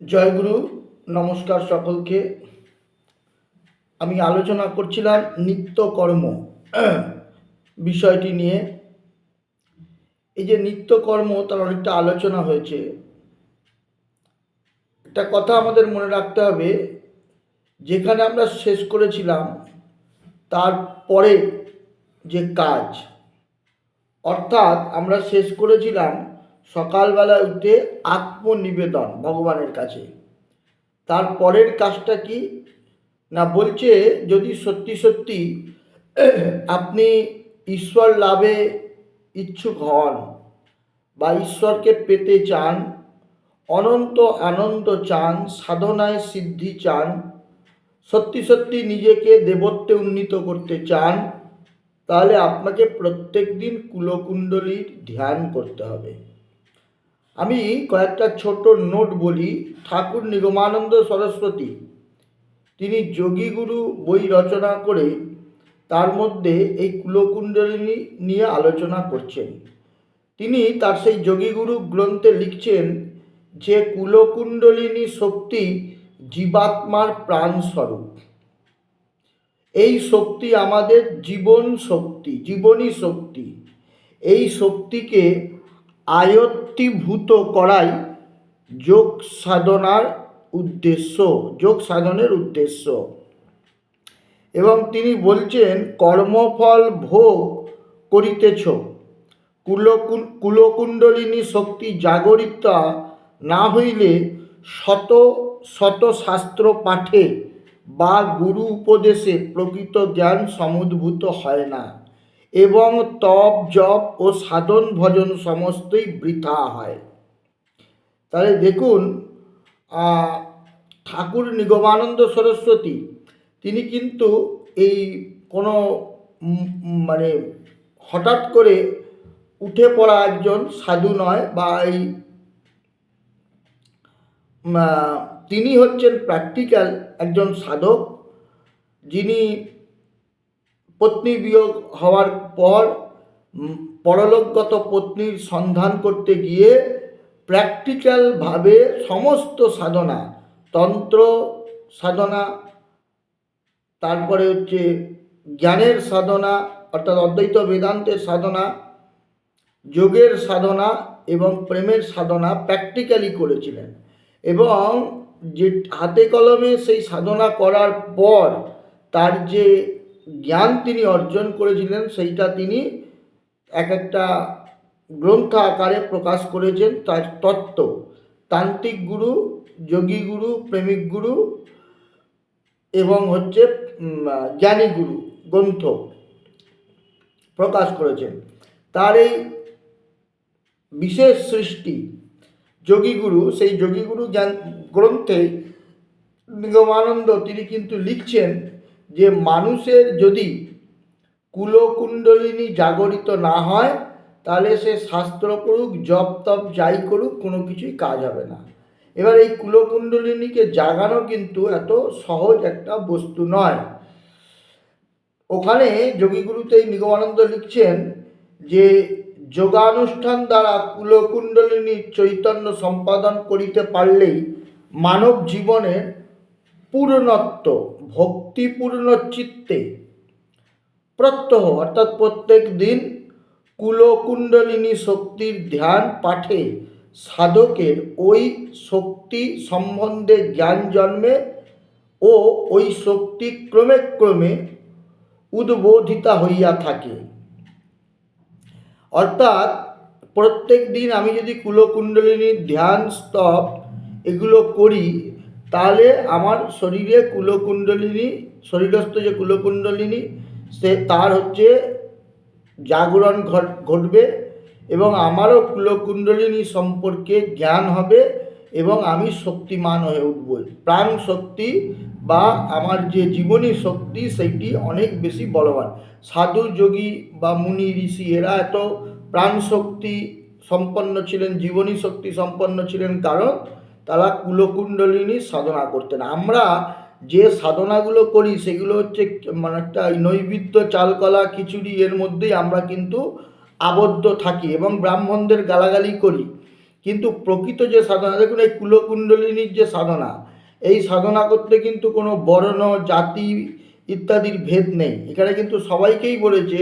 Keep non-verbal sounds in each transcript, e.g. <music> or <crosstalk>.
জয়গুরু নমস্কার সকলকে। আমি আলোচনা করছিলাম নিত্যকর্ম <clears throat> বিষয়টি নিয়ে। এই যে নিত্যকর্ম তার অনেকটা আলোচনা হয়েছে। একটা কথা আমাদের মনে রাখতে হবে, যেখানে আমরা শেষ করেছিলাম তারপরে যে কাজ, অর্থাৎ আমরা শেষ করেছিলাম সকালবেলা উঠে আত্মনিবেদন ভগবানের কাছে। তার পরের কাজটা কি? না, বলছে যদি সত্যি সত্যি আপনি ঈশ্বর লাভে ইচ্ছুক হন বা ঈশ্বরকে পেতে চান, অনন্ত আনন্দ চান, সাধনায় সিদ্ধি চান, সত্যি সত্যি নিজেকে দেবত্বে উন্নীত করতে চান, তাহলে আপনাকে প্রত্যেক দিন কুলকুণ্ডলীর ধ্যান করতে হবে। আমি কয়েকটা ছোট নোট বলি, ঠাকুর নিগমানন্দ সরস্বতী। তিনি যোগীগুরু বই রচনা করে তার মধ্যে এই কুলকুণ্ডলিনী নিয়ে আলোচনা করছেন। তিনি তার সেই যোগীগুরু গ্রন্থে লিখছেন যে কুলকুণ্ডলিনী শক্তি জীবাত্মার প্রাণস্বরূপ। এই শক্তি আমাদের জীবন শক্তি, জীবনী শক্তি। এই শক্তিকে আয়ত্তীভূত করাই যোগ সাধনার উদ্দেশ্য, যোগ সাধনের উদ্দেশ্য। এবং তিনি বলছেন, কর্মফল ভোগ করিতেছ। কুলকুণ্ডলিনী শক্তি জাগরিতা না হইলে শত শত শাস্ত্র পাঠে বা গুরু উপদেশে প্রকৃত জ্ঞান সমুদ্ভূত হয় না। এবং তপ, জপ ও সাধন ভজন সমস্তই বৃথা হয়। তাহলে দেখুন ঠাকুর নিগমানন্দ সরস্বতী, তিনি কিন্তু এই কোনো মানে হঠাৎ করে উঠে পড়া একজন সাধু নয় বা এই তিনি হচ্ছেন প্র্যাকটিক্যাল একজন সাধক, যিনি পত্নী বিয়োগ হওয়ার পর পরলোকগত পত্নীর সন্ধান করতে গিয়ে প্র্যাকটিক্যালভাবে সমস্ত সাধনা, তন্ত্র সাধনা, তারপরে হচ্ছে জ্ঞানের সাধনা, অর্থাৎ অদ্বৈত বেদান্তের সাধনা, যোগের সাধনা এবং প্রেমের সাধনা প্র্যাকটিক্যালি করেছিলেন। এবং যে হাতে কলমে সেই সাধনা করার পর, তার যে জ্ঞান তিনি অর্জন করেছিলেন, সেইটা তিনি এক একটা গ্রন্থ আকারে প্রকাশ করেছেন, তার তত্ত্ব। তান্ত্রিক গুরু, যোগী গুরু, প্রেমিক গুরু এবং হচ্ছে জ্ঞানী গুরু, গ্রন্থ প্রকাশ করেছেন। তার এই বিশেষ সৃষ্টি যোগীগুরু সেই যোগীগুরু জ্ঞান গ্রন্থে নিগমানন্দ তিনি কিন্তু লিখছেন যে মানুষের যদি কুলকুণ্ডলিনী জাগরিত না হয়, তাহলে সে শাস্ত্র করুক, জপ তপ যাই করুক, কোনো কিছুই কাজ হবে না। এবার এই কুলকুণ্ডলিনীকে জাগানো কিন্তু এত সহজ একটা বস্তু নয়। ওখানে যোগীগুরুতে এই নিগমানন্দ লিখছেন যে, যোগানুষ্ঠান দ্বারা কুলকুণ্ডলিনীর চৈতন্য সম্পাদন করিতে পারলেই মানব জীবনের পূর্ণত্ব ভক্তিপূর্ণ চিত্তে প্রত্যহ, অর্থাৎ প্রত্যেক দিন কুলকুণ্ডলিনী শক্তির ধ্যান পাঠে সাধকের ওই শক্তি সম্বন্ধে জ্ঞান জন্মে ও ওই শক্তি ক্রমে ক্রমে উদ্বোধিতা হইয়া থাকে। অর্থাৎ প্রত্যেক দিন আমি যদি কুলকুণ্ডলিনীর ধ্যান স্তব এগুলো করি তাহলে আমার শরীরে কুলকুণ্ডলিনী, শরীরস্থ যে কুলকুণ্ডলিনী, সে তার হচ্ছে জাগরণ ঘট, ঘটবে এবং আমারও কুলকুণ্ডলিনী সম্পর্কে জ্ঞান হবে এবং আমি শক্তিমান হয়ে উঠব। প্রাণ শক্তি বা আমার যে জীবনী শক্তি, সেইটি অনেক বেশি বলবান। সাধু, যোগী বা মুনি, ঋষি, এরা এত প্রাণ শক্তি সম্পন্ন ছিলেন, জীবনী শক্তি সম্পন্ন ছিলেন, কারণ তারা কুলকুণ্ডলিনী সাধনা করতেন। আমরা যে সাধনাগুলো করি, সেগুলো হচ্ছে মানে একটা নৈবিদ্য, চালকলা, খিচুড়ি, এর মধ্যেই আমরা কিন্তু আবদ্ধ থাকি এবং ব্রাহ্মণদের গালাগালি করি। কিন্তু প্রকৃত যে সাধনা, দেখুন এই কুলকুণ্ডলিনীর যে সাধনা, এই সাধনা করতে কিন্তু কোনো বর্ণ, জাতি ইত্যাদির ভেদ নেই। এখানে কিন্তু সবাইকেই বলেছে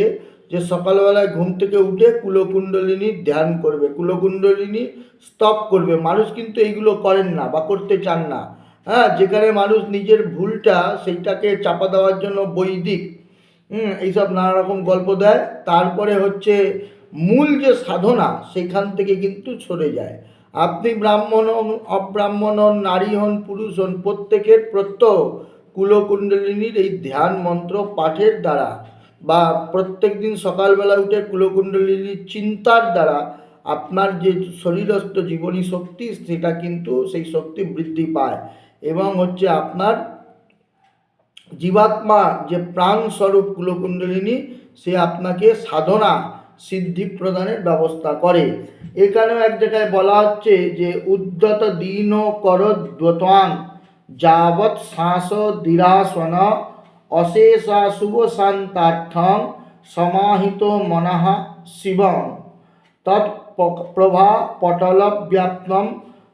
যে সকালবেলায় ঘুম থেকে উঠে কুলকুণ্ডলিনীর ধ্যান করবে। কুলকুণ্ডলিনী স্তব করবে। মানুষ কিন্তু এইগুলো করেন না বা করতে চান না। হ্যাঁ যেখানে মানুষ নিজের ভুলটা সেইটাকে চাপা দেওয়ার জন্য বৈদিক এইসব নানা রকম গল্প দেয়। তারপরে হচ্ছে মূল যে সাধনা সেখান থেকে কিন্তু সরে যায়। আপনি ব্রাহ্মণ হন, অব্রাহ্মণ হন, নারী হন, পুরুষ হন, প্রত্যেকের প্রত্যহ কুলকুণ্ডলিনীর এই ধ্যান মন্ত্র পাঠের দ্বারা বা প্রত্যেক দিন সকালবেলা উঠে কুলকুণ্ডলিনীর চিন্তার দ্বারা আপনার যে শরীরস্থ জীবনী শক্তি, সেটা কিন্তু সেই শক্তি বৃদ্ধি পায়। এবং হচ্ছে আপনার জীবাত্মা যে প্রাণ স্বরূপ কুলকুণ্ডলিনী, সে আপনাকে সাধনা, সিদ্ধি প্রদানের ব্যবস্থা করে। এখানেও এক জায়গায় বলা হচ্ছে যে, উদ্যত দীন কর দ্বতাং, যাবৎ শ্বাস দিরাসন, অশেষা শুভ শান্তার্থং, সমাহিত মনঃ শিবং। তৎপ্রভা পটল ব্যাপ্তম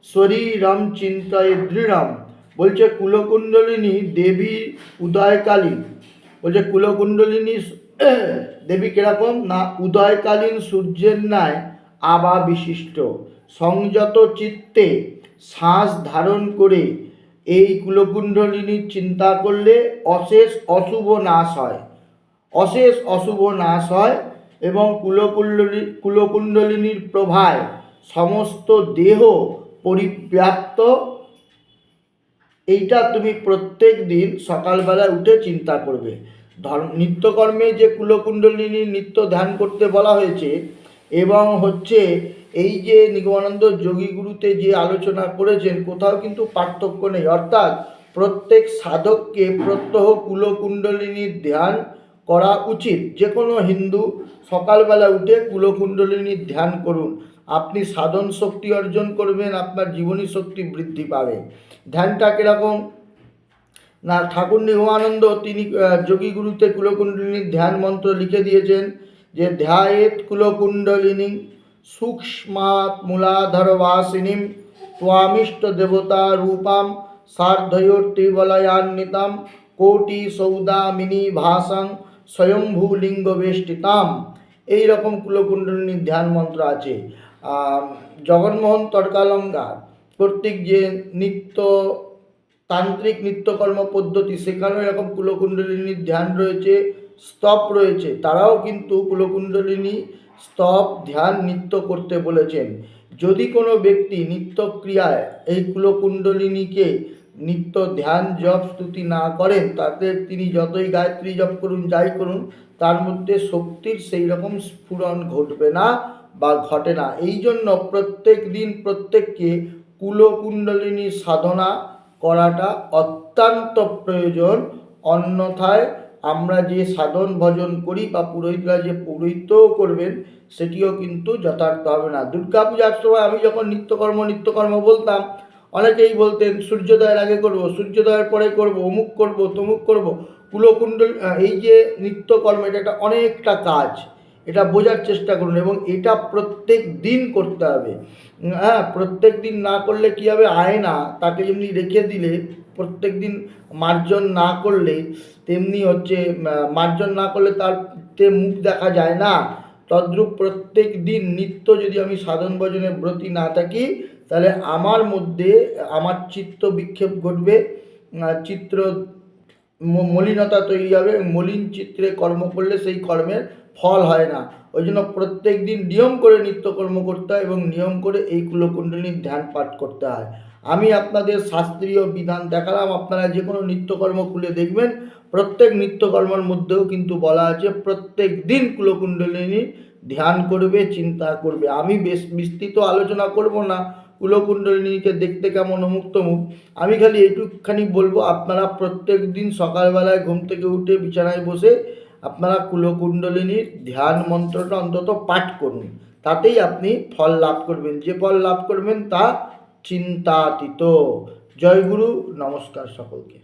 শরীরম চিন্তয়ে দৃঢ়ম। বলছে, কুলকুণ্ডলিনী দেবী উদয়কালী বলছে, কুলকুণ্ডলিনী <clears throat> দেবী কীরকম? না, উদয়কালীন সূর্যের ন্যায় আবা বিশিষ্ট। সংযত চিত্তে শ্বাস ধারণ করে এই কুলকুণ্ডলিনীর চিন্তা করলে অশেষ অশুভ নাশ হয়। অশেষ অশুভ নাশ হয়। এবং কুলকুণ্ডলী, কুলকুণ্ডলিনীর প্রভায় সমস্ত দেহ পরিব্যাপ্ত। এইটা তুমি প্রত্যেক দিন সকালবেলা উঠে চিন্তা করবে। ধর্ম নিত্যকর্মে যে কুলকুণ্ডলিনী নিত্য ধ্যান করতে বলা হয়েছে, এবং হচ্ছে এই যে নিগমানন্দ যোগীগুরুতে যে আলোচনা করেছেন, কোথাও কিন্তু পার্থক্য নেই। অর্থাৎ প্রত্যেক সাধককে প্রত্যহ কুলকুণ্ডলিনীর ধ্যান করা উচিত। যে কোনো হিন্দু সকালবেলা উঠে কুলকুণ্ডলিনীর ধ্যান করুন। আপনি সাধন শক্তি অর্জন করবেন, আপনার জীবনী শক্তি বৃদ্ধি পাবে। ধ্যানটা কীরকম? না ঠাকুর নিগমানন্দ তিনি যোগীগুরুতে কুলকুণ্ডলিনীর ধ্যান মন্ত্র লিখে দিয়েছেন যে, ধ্যায়েত কুলকুণ্ডলিনী সূক্ষ্মাৎ মূলাধরবাসিনীম ত্বামিষ্ট দেবতা রূপাম সার্ধয়োর্তিবলয়ান্বিতাম কোটি সৌদামিনী ভাসাং স্বয়ম্ভূলিঙ্গ বেষ্টিতাম এই রকম কুলকুণ্ডলিনীর ধ্যান মন্ত্র আছে। জগন্মোহন তর্কালঙ্কার কর্তৃক যে নিত্য, তান্ত্রিক নিত্যকর্ম পদ্ধতি, সেখানেও এরকম কুলকুণ্ডলিনীর ধ্যান রয়েছে স্তব রয়েছে। তারাও কিন্তু কুলকুণ্ডলিনী স্তব ধ্যান, নিত্য করতে বলেছেন। যদি কোনো ব্যক্তি নিত্য ক্রিয়ায় এই কুলকুণ্ডলিনীকে নিত্য ধ্যান, জপ, স্তুতি না করেন, তাতে তিনি যতই গায়ত্রী জপ করুন, যাই করুন, তার মধ্যে শক্তির সেই রকম স্ফুরণ ঘটবে না বা ঘটে না। এই জন্য প্রত্যেক দিন প্রত্যেককে কুলকুণ্ডলিনী সাধনা করাটা অত্যন্ত প্রয়োজন। অন্যথায় আমরা যে সাধন ভজন করি বা পুরোহিতরা যে পৌরোহিত্যও করবেন, সেটিও কিন্তু যথার্থ হবে না। দুর্গা পূজার সময় আমি যখন নিত্যকর্ম নিত্যকর্ম বলতাম অনেকেই বলতেন, সূর্যোদয়ের আগে করব, সূর্যোদয়ের পরে করব, অমুক করব, তমুক করব। কুলকুণ্ডল এই যে নিত্যকর্ম, এটা একটা অনেকটা কাজ। এটা বোঝার চেষ্টা করুন এবং এটা প্রত্যেক দিন করতে হবে। হ্যাঁ প্রত্যেক দিন না করলে কী হবে? আয়না তাকে যেমনি রেখে দিলে, প্রত্যেক দিন মার্জন না করলে, তেমনি হচ্ছে মার্জন না করলে তার তে মুখ দেখা যায় না। তদ্রূপ প্রত্যেক দিন নিত্য যদি আমি সাধন ভজনের ব্রতী না থাকি তাহলে আমার মধ্যে, আমার চিত্ত বিক্ষেপ ঘটবে চিত্র মলিনতা তৈরি হবে, মলিন চিত্রে কর্ম করলে সেই কর্মের ফল হয় না। ওই জন্য প্রত্যেক দিন নিয়ম করে নিত্যকর্ম করতে হয় এবং নিয়ম করে এই কুলকুণ্ডলীর ধ্যান পাঠ করতে হয়। আমি আপনাদের শাস্ত্রীয় বিধান দেখালাম, আপনারা যে কোনো নিত্যকর্ম খুলে দেখবেন, প্রত্যেক নিত্যকর্মের মধ্যেও কিন্তু বলা আছে, প্রত্যেক দিন কুলকুণ্ডলিনী ধ্যান করবে, চিন্তা করবে। আমি বেশ বিস্তৃত আলোচনা করব না কুলকুণ্ডলিনীকে দেখতে কেমন অমুক তমুক আমি খালি এইটুকখানি বলব, আপনারা প্রত্যেক দিন সকালবেলায় ঘুম থেকে উঠে বিছানায় বসে আপনারা কুলকুণ্ডলিনীর ধ্যান মন্ত্রটা অন্তত পাঠ করুন। তাতেই আপনি ফল লাভ করবেন। যে ফল লাভ করবেন তা চিন্তাতীত। জয় গুরু, নমস্কার সকলকে।